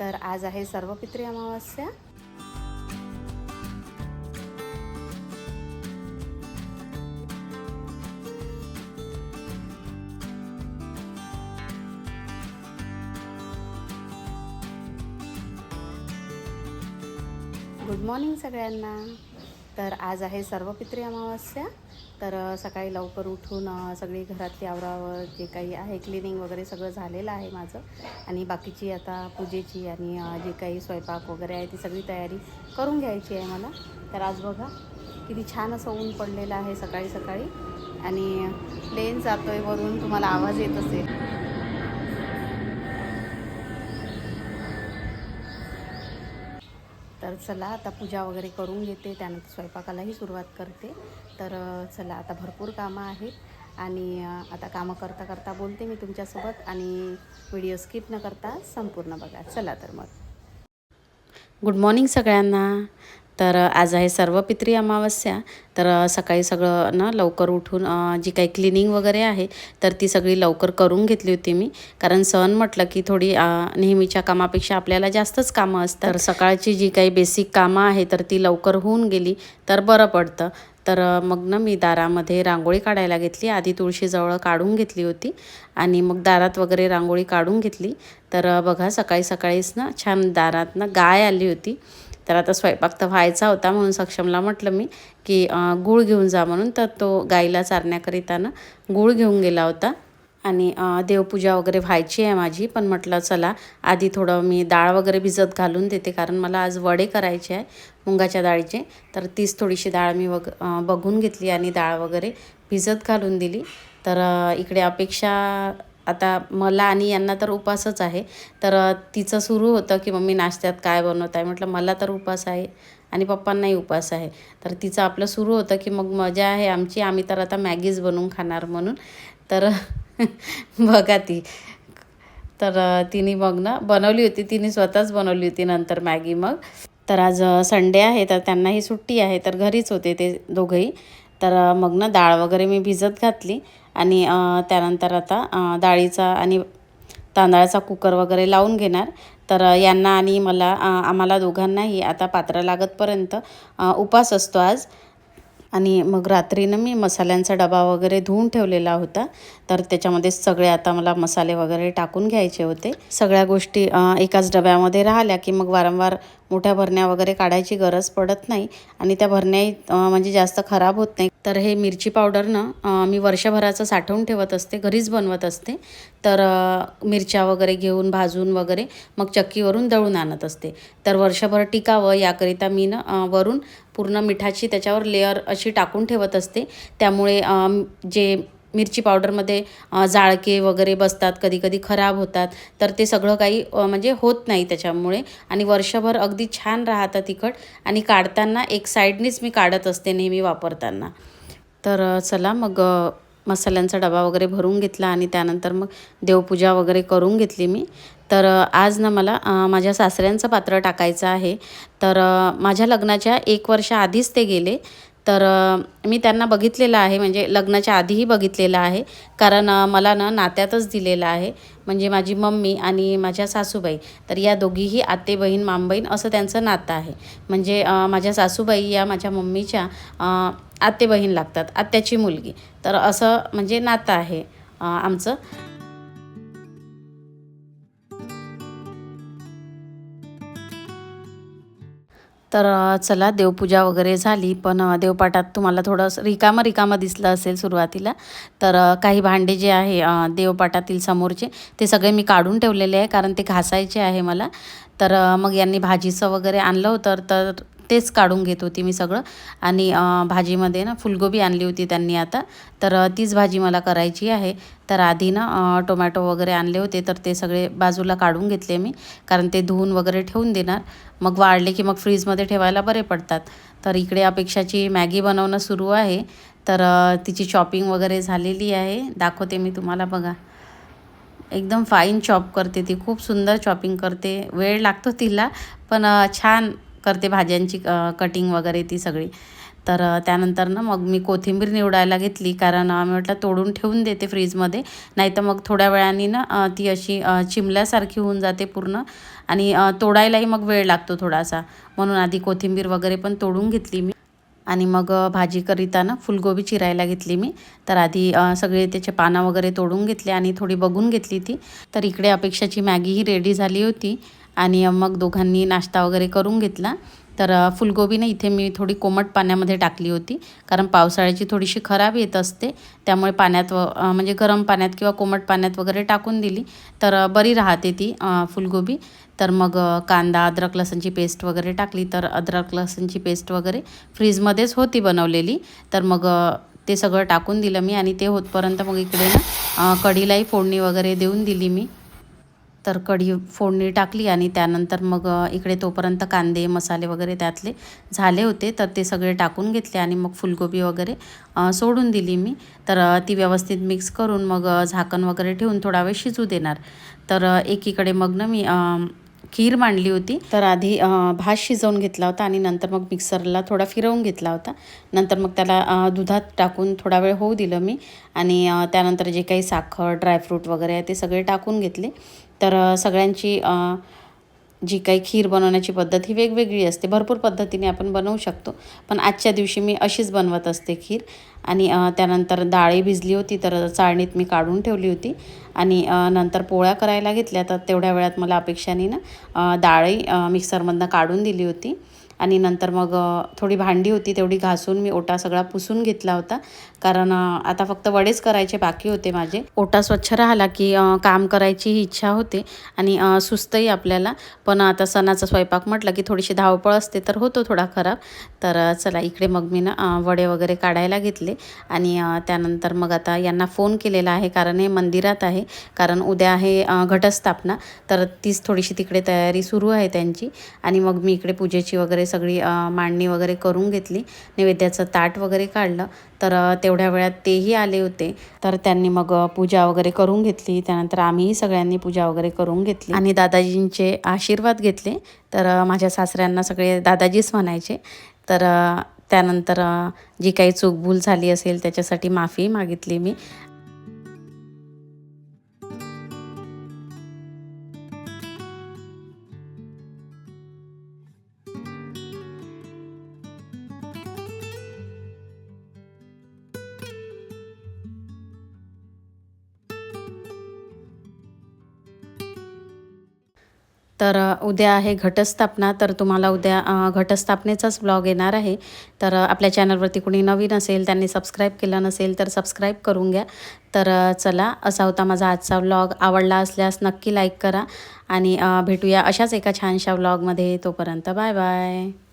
तर आज आहे सर्व पित्री अमावस्या. गुड मॉर्निंग सगळ्यांना. तर आज आहे सर्व पित्री अमावस्या. तर सकाळी लवकर उठून सगळी घरातली आवरावर जे काही आहे क्लिनिंग वगैरे सगळं झालेलं आहे माझं. आणि बाकीची आता पूजेची आणि जे काही स्वयंपाक वगैरे आहे ती सगळी तयारी करून घ्यायची आहे मला. तर आज बघा किती छान असं ऊन पडलेलं आहे सकाळी सकाळी. आणि प्लेन जातो आहे वरून तुम्हाला आवाज येत असेल. तर चला आता पूजा वगैरे करून घेते त्यानंतर स्वयंपाकालाही सुरुवात करते. तर चला आता भरपूर कामं आहेत आणि आता कामं करता करता बोलते मी तुमच्यासोबत आणि व्हिडिओ स्किप न करता संपूर्ण बघा. चला तर मग. गुड मॉर्निंग सगळ्यांना. तर आज आहे सर्वपित्री अमावस्या. तर सकाळी सगळं ना लवकर उठून जी काही क्लिनिंग वगैरे आहे तर ती सगळी लवकर करून घेतली होती मी. कारण सण म्हटलं की थोडी नेहमीच्या कामापेक्षा आपल्याला जास्तच कामं असतात. तर सकाळची जी काही बेसिक कामं आहे तर ती लवकर होऊन गेली तर बरं पडतं. तर मग ना मी दारामध्ये रांगोळी काढायला घेतली. आधी तुळशीजवळ काढून घेतली होती आणि मग दारात वगैरे रांगोळी काढून घेतली. तर बघा सकाळी सकाळीच ना छान दारात ना गाय आली होती. तर आता स्वयंपाक तर व्हायचा होता म्हणून सक्षमला म्हटलं मी की गूळ घेऊन जा म्हणून. तर तो गाईला चारण्याकरिता ना गूळ घेऊन गेला होता. आणि देवपूजा वगैरे व्हायची आहे माझी. पण म्हटलं चला आधी थोडं मी डाळ वगैरे भिजत घालून देते कारण मला आज वडे करायचे आहे मुंगाच्या डाळीचे. तर तीच थोडीशी डाळ मी वग बघून घेतली आणि डाळ वगैरे भिजत घालून दिली. तर इकडे अपेक्षा आता मला आणि यांना तर उपासच आहे. तर तिचं सुरू होतं की मम्मी नाश्त्यात काय बनवत आहे? म्हटलं मला तर उपास आहे आणि पप्पांनाही उपास आहे. तर तिचं आपलं सुरू होतं की मग मजा आहे आमची. आम्ही तर आता मॅगीज बनवून खाणार म्हणून. तर बघा ती. तर तिने मग ना बनवली होती. तिने स्वतःच बनवली होती नंतर मॅगी मग. तर आज संडे आहे. तर त्यांनाही सुट्टी आहे. तर घरीच होते ते दोघंही. तर मग ना डाळ वगैरे मी भिजत घातली. आणि त्यानंतर आता डाळीचा आणि तांदळाचा कुकर वगैरे लावून घेणार. तर यांना आणि मला आम्हाला दोघांनाही आता पात्र लागतपर्यंत उपास असतो आज. आणि मग रात्रीनं मी मसाल्यांचा डबा वगैरे धुवून ठेवलेला होता. तर त्याच्यामध्ये सगळे आता मला मसाले वगैरे टाकून घ्यायचे होते. सगळ्या गोष्टी एकाच डब्यामध्ये राहिल्या की मग वारंवार मोठ्या भरण्या वगैरे काढायची गरज पडत नाही आणि त्या भरण्याही म्हणजे जास्त खराब होत नाही. तर हे मिरची पावडरनं मी वर्षभराचं साठवून ठेवत असते घरीच बनवत असते. तर मिरच्या वगैरे घेऊन भाजून वगैरे मग चक्कीवरून दळून आणत असते. तर वर्षभर टिकावं याकरिता मी ना वरून पूर्ण मिठाची त्याच्यावर लेअर अशी टाकून ठेवत असते. त्यामुळे जे मिरची पावडरमध्ये जाळके वगैरे बसतात कधी कधी खराब होतात तर ते सगळं काही म्हणजे होत नाही त्याच्यामुळे. आणि वर्षभर अगदी छान राहतं तिखट आणि काढताना एक साईडनीच मी काढत असते नेहमी वापरताना. तर चला मग मसाल्यांचा डबा वगैरे भरून घेतला आणि त्यानंतर मग देवपूजा वगैरे करून घेतली मी. तर आज ना मला माझ्या सासऱ्यांचं पात्र टाकायचं आहे. तर माझ्या लग्नाच्या एक वर्ष आधीच ते गेले. तर मी त्यांना बघितलेलं आहे म्हणजे लग्नाच्या आधीही बघितलेलं आहे. कारण मला ना नात्यातच दिलेलं आहे. म्हणजे माझी मम्मी आणि माझ्या सासूबाई तर या दोघीही आते बहीण मामबहीण असं त्यांचं नातं आहे. म्हणजे माझ्या सासूबाई या माझ्या मम्मीच्या आते बहीण लागतात आत्याची मुलगी. तर असं म्हणजे नातं आहे आमचं. तर चला देवपूजा वगैरे झाली पण देवपाटात देवपाठात तुम्हाला थोडं रिकामं रिकामं दिसलं असेल सुरुवातीला. तर काही भांडे जे आहे देवपाठातील समोरचे ते सगळे मी काढून ठेवलेले आहे कारण ते घासायचे आहे मला. तर मग यांनी भाजीचं वगैरे आणलं होतं तर तेच काढून घेत होती मी सगळं. आणि भाजीमध्ये ना फुलगोबी आणली होती त्यांनी आता. तर तीच भाजी मला करायची आहे. तर आधी ना टोमॅटो वगैरे आणले होते. तर ते सगळे बाजूला काढून घेतले मी. कारण ते धुवून वगैरे ठेवून देणार. मग वाळले की मग फ्रीजमध्ये ठेवायला बरे पडतात. तर इकडे अपेक्षाची मॅगी बनवणं सुरू आहे. तर तिची चॉपिंग वगैरे झालेली आहे. दाखवते मी तुम्हाला बघा. एकदम फाईन चॉप करते ती. खूप सुंदर चॉपिंग करते. वेळ लागतो तिला. पण छान करते भाज्यांची कटिंग वगैरे ती सगळी. तर त्यानंतर ना मग मी कोथिंबीर निवडायला घेतली. कारण मी म्हटलं तोडून ठेवून देते फ्रीजमध्ये. नाही तर मग थोड्या वेळाने ना ती अशी चिमल्यासारखी होऊन जाते पूर्ण. आणि तोडायलाही मग वेळ लागतो थोडासा. म्हणून आधी कोथिंबीर वगैरे पण तोडून घेतली मी. आणि मग भाजी करिता ना फुलगोबी चिरायला घेतली मी. तर आधी सगळे त्याचे पानं वगैरे तोडून घेतले आणि थोडी बघून घेतली ती. तर इकडे अपेक्षाची मॅगीही रेडी झाली होती. आणि मग दोघांनी नाश्ता वगैरे करून घेतला. तर फुलगोबी ना इथे मी थोडी कोमट पाण्यामध्ये टाकली होती. कारण पावसाळ्याची थोडीशी खराब येत असते. त्यामुळे पाण्यात व म्हणजे गरम पाण्यात किंवा कोमट पाण्यात वगैरे टाकून दिली. तर बरी राहते ती फुलगोबी. तर मग कांदा अद्रक लसणची पेस्ट वगैरे टाकली. तर अद्रक लसणची पेस्ट वगैरे फ्रीजमध्येच होती बनवलेली. तर मग ते सगळं टाकून दिलं मी आणि ते होतपर्यंत मग इकडे ना कढीलाही फोडणी वगैरे देऊन दिली मी. तर कढी फोडणी टाकली आणि त्यानंतर मग इकडे तोपर्यंत कांदे मसाले वगैरे त्यातले झाले होते. तर ते सगळे टाकून घेतले आणि मग फुलगोबी वगैरे सोडून दिली मी. तर ती व्यवस्थित मिक्स करून मग झाकण वगैरे ठेवून थोडा वेळ शिजू देणार. तर एकीकडे मग ना मी खीर मांडली होती. तर आधी भात शिजवून घेतला होता आणि नंतर मग मिक्सरला थोडा फिरवून घेतला होता. नंतर मग त्याला दुधात टाकून थोडा वेळ होऊ दिलं मी. आणि त्यानंतर जे काही साखर ड्रायफ्रूट वगैरे आहे ते सगळे टाकून घेतले. तर सगळ्यांची जी काही खीर बनवण्याची पद्धत ही वेगवेगळी असते. भरपूर पद्धतीने आपण बनवू शकतो. पण आजच्या दिवशी मी अशीच बनवत असते खीर. आणि त्यानंतर डाळी भिजली होती तर चाळणीत मी काढून ठेवली होती. आणि नंतर पोळ्या करायला घेतल्या तर तेवढ्या वेळात मला अपेक्षाने ना डाळी मिक्सरमधनं काढून दिली होती. आणि नंतर मग थोडी भांडी होती तेवढी घासून मी ओटा सगळा पुसून घेतला होता. कारण आता फक्त वडेच करायचे बाकी होते माझे. ओटा स्वच्छ राहिला की काम करायची ही इच्छा होते आणि सुस्तही आपल्याला. पण आता सणाचा स्वयंपाक म्हटलं की थोडीशी धावपळ असते तर होतो थोडा खराब. तर चला इकडे मग मी ना वडे वगैरे काढायला घेतले. आणि त्यानंतर मग आता यांना फोन केलेला आहे कारण हे मंदिरात आहे. कारण उद्या आहे घटस्थापना. तर तीच थोडीशी तिकडे तयारी सुरू आहे त्यांची. आणि मग मी इकडे पूजेची वगैरे सगळी मांडणी वगैरे करून घेतली. नैवेद्याचं ताट वगैरे काढलं. तर तेवढ्या वेळात तेही आले होते. तर त्यांनी मग पूजा वगैरे करून घेतली. त्यानंतर आम्हीही सगळ्यांनी पूजा वगैरे करून घेतली. आणि दादाजींचे आशीर्वाद घेतले. तर माझ्या सासऱ्यांना सगळे दादाजीच म्हणायचे. तर त्यानंतर जी काही चूकभूल झाली असेल त्याच्यासाठी माफी मागितली मी. तर उद्या आहे घटस्थापना तर तुम्हाला उद्या घटस्थापनेचाच ब्लॉग येणार आहे. तर आपल्या चॅनलवरती कुणी नवीन असेल त्यांनी सबस्क्राईब केलं नसेल तर सबस्क्राईब करून घ्या. तर चला असा होता माझा आजचा व्लॉग आवडला असल्यास नक्की लाईक करा. आणि भेटूया अशाच एका छानशा व्लॉगमध्ये तोपर्यंत बाय बाय